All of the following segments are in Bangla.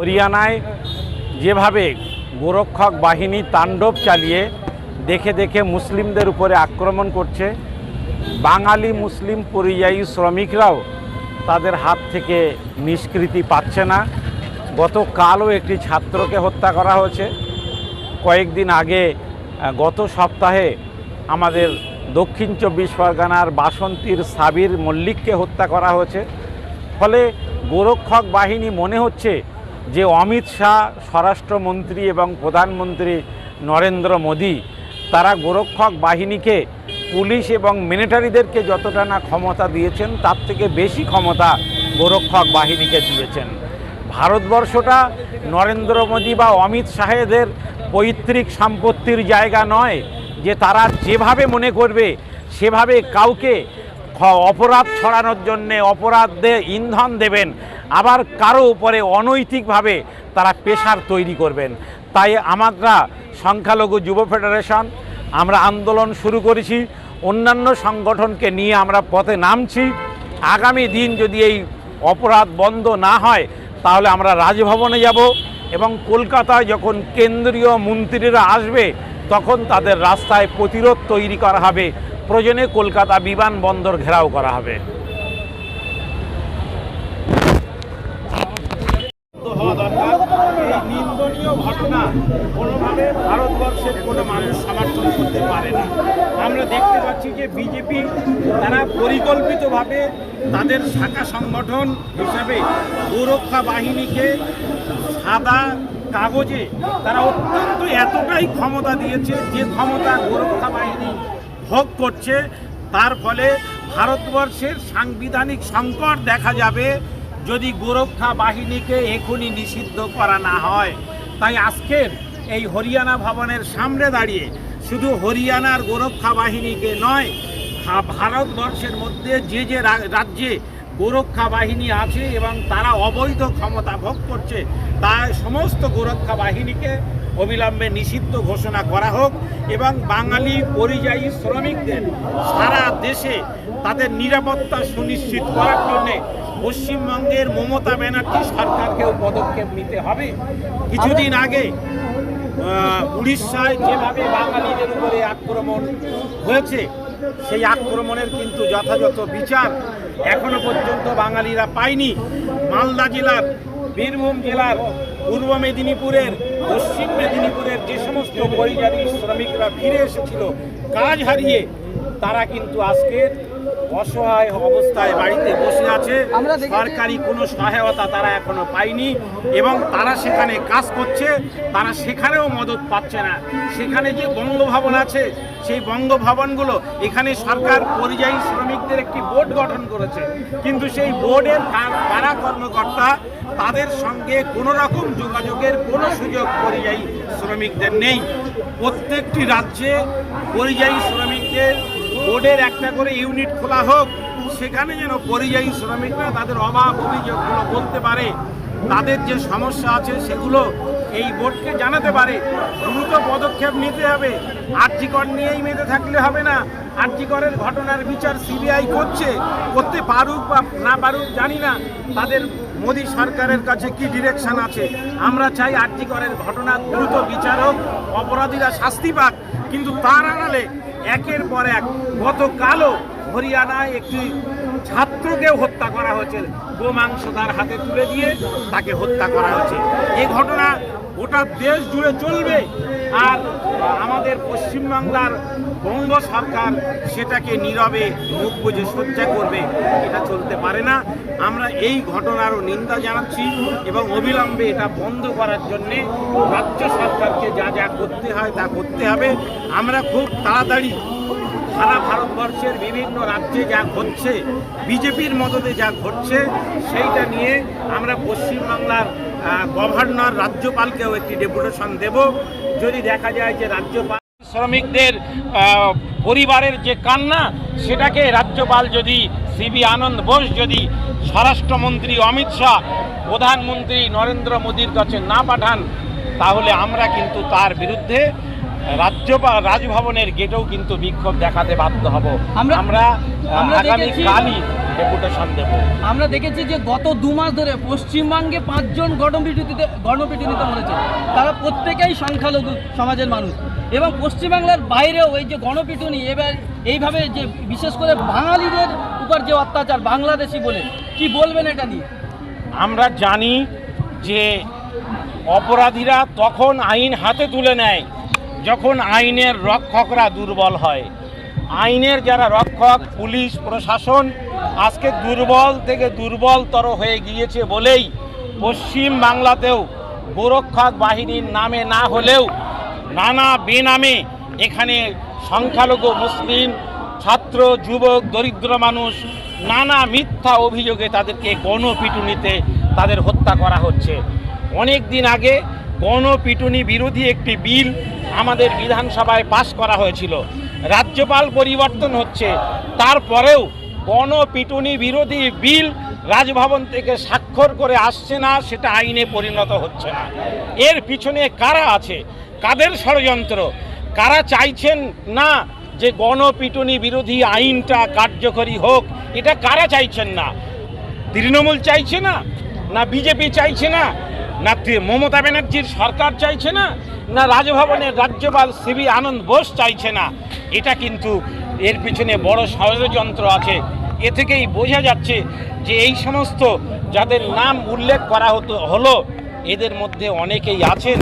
হরিয়ানায় যেভাবে গোরক্ষক বাহিনী তাণ্ডব চালিয়ে দেখে দেখে মুসলিমদের উপরে আক্রমণ করছে, বাঙালি মুসলিম পরিযায়ী শ্রমিকরাও তাদের হাত থেকে নিষ্কৃতি পাচ্ছে না। গতকালও একটি ছাত্রকে হত্যা করা হয়েছে। কয়েকদিন আগে গত সপ্তাহে আমাদের দক্ষিণ চব্বিশ পরগনার বাসন্তীর সাবির মল্লিককে হত্যা করা হয়েছে। ফলে গোরক্ষক বাহিনী মনে হচ্ছে যে অমিত শাহ স্বরাষ্ট্রমন্ত্রী এবং প্রধানমন্ত্রী নরেন্দ্র মোদী, তারা গোরক্ষক বাহিনীকে পুলিশ এবং মিলিটারিদেরকে যতটা না ক্ষমতা দিয়েছেন, তার থেকে বেশি ক্ষমতা গোরক্ষক বাহিনীকে দিয়েছেন। ভারতবর্ষটা নরেন্দ্র মোদী বা অমিত শাহেদের পৈতৃক সম্পত্তির জায়গা নয়, যে তারা যেভাবে মনে করবে, সেভাবে কাউকে অপরাধ ছড়ানোর জন্যে অপরাধে ইন্ধন দেবেন আবার কারও উপরে অনৈতিকভাবে তারা পেশার তৈরি করবেন। তাই আমরা সংখ্যালঘু যুব ফেডারেশন, আমরা আন্দোলন শুরু করেছি, অন্যান্য সংগঠনকে নিয়ে আমরা পথে নামছি। আগামী দিন যদি এই অপরাধ বন্ধ না হয়, তাহলে আমরা রাজভবনে যাব এবং কলকাতায় যখন কেন্দ্রীয় মন্ত্রীরা আসবে, তখন তাদের রাস্তায় প্রতিরোধ তৈরি করা হবে। প্রয়োজনে কলকাতা বিমানবন্দর ঘেরাও করা হবে হওয়া দরকার এই নিন্দনীয় ঘটনা কোনোভাবে ভারতবর্ষের কোনো মানুষ সমর্থন করতে পারে না। আমরা দেখতে পাচ্ছি যে বিজেপি তারা পরিকল্পিতভাবে তাদের শাখা সংগঠন হিসাবে সুরক্ষা বাহিনীকে সাদা কাগজে তারা অত্যন্ত এতটাই ক্ষমতা দিয়েছে যে ক্ষমতা গোরক্ষা বাহিনী ভোগ করছে। তার ফলে ভারতবর্ষের সাংবিধানিক সংকট দেখা যাবে যদি গোরক্ষা বাহিনীকে এখনই নিষিদ্ধ করা না হয়। তাই আজকের এই হরিয়ানা ভবনের সামনে দাঁড়িয়ে শুধু হরিয়ানার গোরক্ষা বাহিনীকে নয় ভারতবর্ষের মধ্যে যে যে রাজ্যে গোরক্ষা বাহিনী আছে এবং তারা অবৈধ ক্ষমতা ভোগ করছে, তাই সমস্ত গোরক্ষা বাহিনীকে অবিলম্বে নিষিদ্ধ ঘোষণা করা হোক এবং বাঙালি পরিযায়ী শ্রমিকদের সারা দেশে তাদের নিরাপত্তা সুনিশ্চিত করার জন্যে পশ্চিমবঙ্গের মমতা ব্যানার্জি সরকারকেও পদক্ষেপ নিতে হবে। কিছুদিন আগে উড়িষ্যায় যেভাবে বাঙালিদের উপরে আক্রমণ হয়েছে, সেই আক্রমণের কিন্তু যথাযথ বিচার এখনও পর্যন্ত বাঙালিরা পায়নি। মালদা জেলার, বীরভূম জেলার, পূর্ব মেদিনীপুরের, পশ্চিম মেদিনীপুরের যে সমস্ত পরিযায়ী শ্রমিকরা ফিরে এসেছিল, কাজ হারিয়ে, তারা কিন্তু আজকের অসহায় অবস্থায় বাড়িতে বসে আছে। সরকারি কোনো সহায়তা তারা এখনও পায়নি এবং তারা সেখানে কাজ করছে তারা সেখানেও মদত পাচ্ছে না। সেখানে যে বঙ্গভবন আছে সেই বঙ্গভবনগুলো এখানে সরকার পরিযায়ী শ্রমিকদের একটি বোর্ড গঠন করেছে। কিন্তু সেই বোর্ডের কার- কারা কর্মকর্তা তাদের সঙ্গে কোনো রকম যোগাযোগের কোনো সুযোগ পরিযায়ী শ্রমিকদের নেই। প্রত্যেকটি রাজ্যে পরিযায়ী শ্রমিকদের বোর্ডের একটা করে ইউনিট খোলা হোক, সেখানে যেন পরিযায়ী শ্রমিকরা তাদের অভাব অভিযোগগুলো বলতে পারে, তাদের যে সমস্যা আছে সেগুলো এই বোর্ডকে জানাতে পারে। দ্রুত পদক্ষেপ নিতে হবে। আর্যিকর নিয়েই মেতে থাকলে হবে না। আর্যিকরের ঘটনার বিচার সিবিআই করছে। করতে পারুক বা না পারুক, জানি না। তাদের মোদী সরকারের কাছে কি ডিরেকশন আছে? আমরা চাই আর্যিকরের ঘটনা দ্রুত বিচার হোক, অপরাধীরা শাস্তি পাক। কিন্তু তার আড়ালে একের পর এক গতকালও হরিয়ানায় একটি ছাত্রকেও হত্যা করা হয়েছে। গোমাংস তার হাতে তুলে দিয়ে তাকে হত্যা করা হয়েছে। এই ঘটনা গোটা দেশ জুড়ে চলবে। আর আমাদের পশ্চিমবাংলার বঙ্গ সরকার সেটাকে নীরবে মুখ বুঝে সজ্জা করবে, এটা চলতে পারে না। আমরা এই ঘটনারও নিন্দা জানাচ্ছি এবং অবিলম্বে এটা বন্ধ করার জন্যে রাজ্য সরকারকে যা যা করতে হয় তা করতে হবে। আমরা খুব তাড়াতাড়ি সারা ভারতবর্ষের বিভিন্ন রাজ্যে যা ঘটছে, বিজেপির মদতে যা ঘটছে, সেইটা নিয়ে আমরা পশ্চিমবাংলার গভর্নর রাজ্যপালকেও একটি ডেপুটেশন দেব। যদি দেখা যায় যে রাজ্যপাল শ্রমিকদের পরিবারের যে কান্না, সেটাকে রাজ্যপাল যদি সিবি আনন্দ বোস, যদি স্বরাষ্ট্রমন্ত্রী অমিত শাহ, প্রধানমন্ত্রী নরেন্দ্র মোদীর কাছে না পাঠান, তাহলে আমরা কিন্তু তার বিরুদ্ধে রাজ্যপাল রাজভবনের গেটেও কিন্তু বিক্ষোভ দেখাতে বাধ্য হব। আমরা- আমরা আমরা দেখেছি- কালই ডেপুটেশন দেব। আমরা দেখেছি যে গত দু মাস ধরে পশ্চিমবঙ্গে পাঁচজন গণপিটুনিতে গণপিটুনিতে মরেছে। তারা প্রত্যেকেই সংখ্যালঘু সমাজের মানুষ। এবং পশ্চিমবাংলার বাইরেও এই যে গণপিটুনি এবার এইভাবে যে বিশেষ করে বাঙালিদের উপর যে অত্যাচার বাংলাদেশি বলে কি বলবেন এটা নিয়ে? আমরা জানি যে অপরাধীরা তখন আইন হাতে তুলে নেয়। যখন আইনের রক্ষকরা দুর্বল হয়, আইনের যারা রক্ষক, পুলিশ, প্রশাসন, আজকে দুর্বল থেকে দুর্বলতর হয়ে গিয়েছে বলেই পশ্চিম বাংলাতেও গোরক্ষক বাহিনীর নামে না হলেও নানা বেনামে এখানে সংখ্যালঘু, মুসলিম, ছাত্র, যুবক, দরিদ্র মানুষ নানা মিথ্যা অভিযোগে তাদেরকে গণপিটুনিতে তাদের হত্যা করা হচ্ছে। অনেক দিন আগে গণপিটুনি বিরোধী একটি বিল আমাদের বিধানসভায় পাশ করা হয়েছিল। রাজ্যপাল পরিবর্তন হচ্ছে। তারপরেও গণপিটুনি বিরোধী বিল রাজভবন থেকে স্বাক্ষর করে আসছে না, সেটা আইনে পরিণত হচ্ছে না। এর পিছনে কারা আছে? কাদের ষড়যন্ত্র? কারা চাইছেন না যে গণপিটুনি বিরোধী আইনটা কার্যকরী হোক? এটা কারা চাইছেন না? তৃণমূল চাইছে না? না বিজেপি চাইছে না? না মমতা ব্যানার্জির সরকার চাইছে না না রাজভবনের রাজ্যপাল সিবি আনন্দ বোস চাইছে না। এটা কিন্তু এর পিছনে বড় ষড়যন্ত্র আছে। এ থেকেই বোঝা যাচ্ছে যে এই সমস্ত যাদের নাম উল্লেখ করা হতো, হলো, এদের মধ্যে অনেকেই আছেন।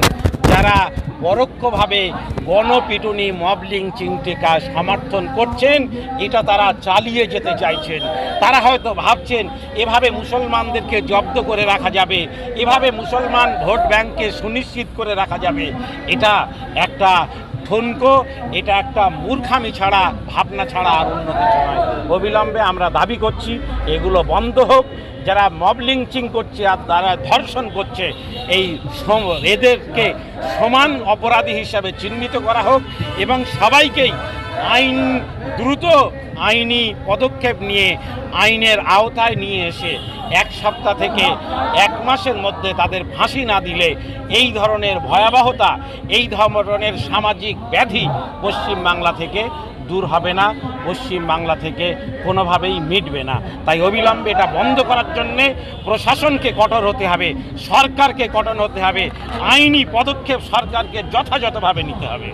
যারা পরোক্ষভাবে গণপিটুনি মবলিং চিন্তিকা সমর্থন করছেন, এটা তারা চালিয়ে যেতে চাইছেন। তারা হয়তো ভাবছেন, এভাবে মুসলমানদেরকে জব্দ করে রাখা যাবে, এভাবে মুসলমান ভোট ব্যাংককে সুনিশ্চিত করে রাখা যাবে। এটা একটা ঠুনকো এটা একটা মূর্খামি ছাড়া, ভাবনা ছাড়া আর অন্য কিছু নয়। অবিলম্বে আমরা দাবি করছি, এগুলো বন্ধ হোক। যারা মবলিংচিং করছে আর তারা ধর্ষণ করছে, এই এদেরকে সমান অপরাধী হিসাবে চিহ্নিত করা হোক এবং সবাইকেই আইন দ্রুত আইনি পদক্ষেপ নিয়ে আইনের আওতায় নিয়ে এসে এক সপ্তাহ থেকে এক মাসের মধ্যে তাদের ফাঁসি না দিলে এই ধরনের ভয়াবহতা, এই ধরনের সামাজিক ব্যাধি পশ্চিম বাংলা থেকে দূর হবে না, পশ্চিম বাংলা থেকে কোনোভাবেই মিটবে না। তাই অবিলম্বে এটা বন্ধ করার জন্যে প্রশাসনকে কঠোর হতে হবে, সরকারকে কঠোর হতে হবে, আইনি পদক্ষেপ সরকারকে যথাযথভাবে নিতে হবে।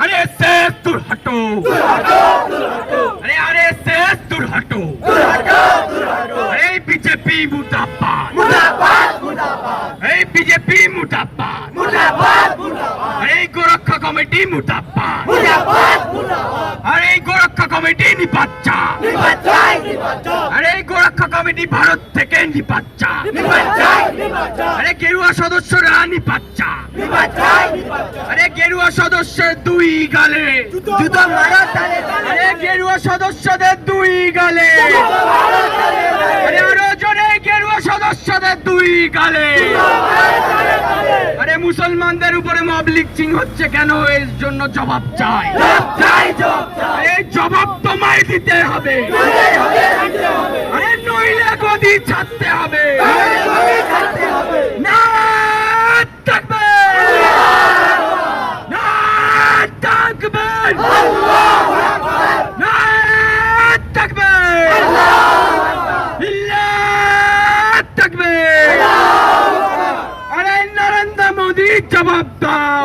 আরে সে দূর হটো আরে আরে সে দূর হটো এই বিজেপি মুর্দাবাদ এই বিজেপি মুর্দাবাদ আরে এই গোরক্ষা কমিটি মুর্দাবাদ আরে এই গোরক্ষা কমিটি নিপাচ্চা। আরে এই গোরক্ষা কমিটি ভারত থেকে নিপাচ্চা। আরে গেরুয়া সদস্যরা নিপাচ্চা। আরে গেরুয়া সদস্যের দুই গালে। জুতো মারা আরে গেরুয়া সদস্যদের দুই গালে। আরে আরও জনে গেরুয়া সদস্যদের দুই গালে। মুসলমানদের উপরে মব লিচিং হচ্ছে কেন? এর জন্য জবাব চাই। এই জবাব তোমায় দিতে হবে। আরে নইলে গদি ছাড়তে হবে না থাকবে না থাকবে না থাকবে থাকবে আরে নরেন্দ্র মোদী জবাব দাও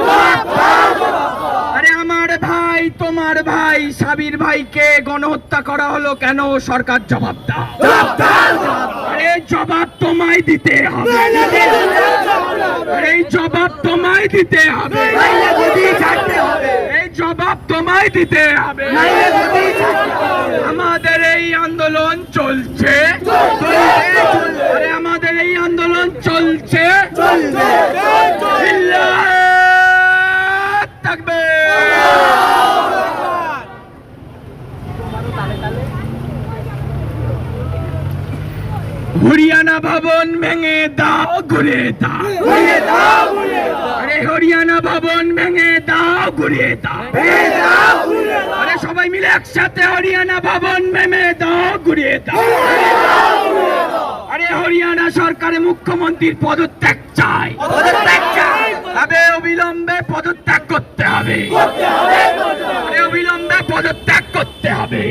আরে আমার ভাই তোমার ভাই সাবির ভাইকে গণহত্যা করা হলো কেন সরকার জবাব দাও আরে জবাব তোমায় দিতে হবে এই জবাব তোমায় দিতে হবে এই জবাব তোমায় দিতে হবে আমাদের এই আন্দোলন চলছে আরে আমাদের এই আন্দোলন চলছে জিল্লাত থাকবে হরিয়ানা হরিয়ানা ভবন ভেঙে দাও ঘুরে দাও। আরে হরিয়ানা ভবন ভেঙে দাও ঘুরিয়ে দাও। আরে সবাই মিলে একসাথে হরিয়ানা ভবন ভেঙে দাও ঘুরিয়ে দাও। আরে হরিয়ানা সরকারের মুখ্যমন্ত্রীর পদত্যাগ চাই তবে অবিলম্বে পদত্যাগ করতে হবে। অবিলম্বে পদত্যাগ করতে হবে।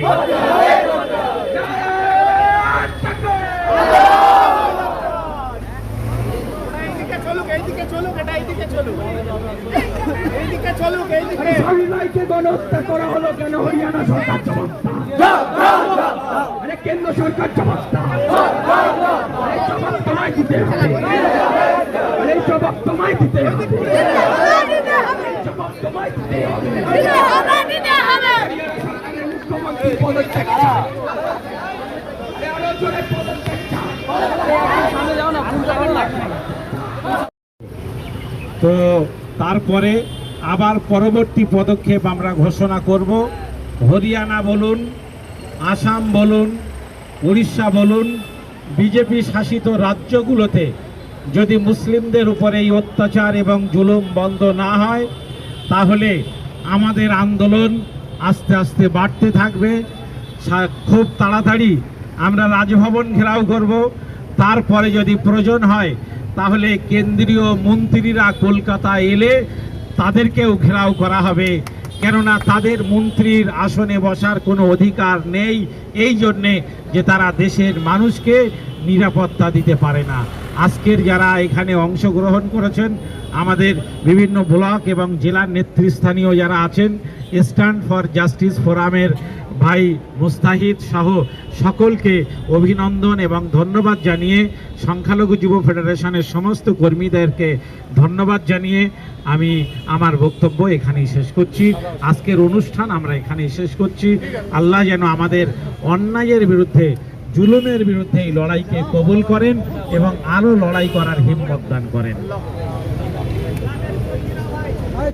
ভাইকে গণহত্যা করা হলো কেন হরিয়ানা সরকার। আরে কেন্দ্র সরকার জবাব তোমায় দিতে হবে। তোমায় দিতে তো তারপরে আবার পরবর্তী পদক্ষেপ আমরা ঘোষণা করব। হরিয়ানা বলুন, আসাম বলুন, উড়িষ্যা বলুন, বিজেপি শাসিত রাজ্যগুলোতে যদি মুসলিমদের উপরে এই অত্যাচার এবং জুলুম বন্ধ না হয়, তাহলে আমাদের আন্দোলন আস্তে আস্তে বাড়তে থাকবে। খুব তাড়াতাড়ি আমরা রাজভবন ঘেরাও করব। তারপরে যদি প্রয়োজন হয়, তাহলে কেন্দ্রীয় মন্ত্রীরা কলকাতা এলে তাদেরকেও ঘেরাও করা হবে। কেননা তাদের মন্ত্রীর আসনে বসার কোনো অধিকার নেই। এই জন্যে যে তারা দেশের মানুষকে নিরাপত্তা দিতে পারে না। আজকের যারা এখানে অংশগ্রহণ করেছেন, আমাদের বিভিন্ন ব্লক এবং জেলার নেতৃস্থানীয় যারা আছেন, স্ট্যান্ড ফর জাস্টিস ফোরামের ভাই মুস্তাহিদ সহ সকলকে অভিনন্দন এবং ধন্যবাদ জানিয়ে সংখ্যালঘু যুব ফেডারেশনের সমস্ত কর্মীদেরকে ধন্যবাদ জানিয়ে আমি আমার বক্তব্য এখানেই শেষ করছি। আজকের অনুষ্ঠান আমরা এখানেই শেষ করছি। আল্লাহ যেন আমাদের অন্যায়ের বিরুদ্ধে, জুলুমের বিরুদ্ধে এই লড়াইকে কবুল করেন এবং আরও লড়াই করার হিম্মত দান করেন।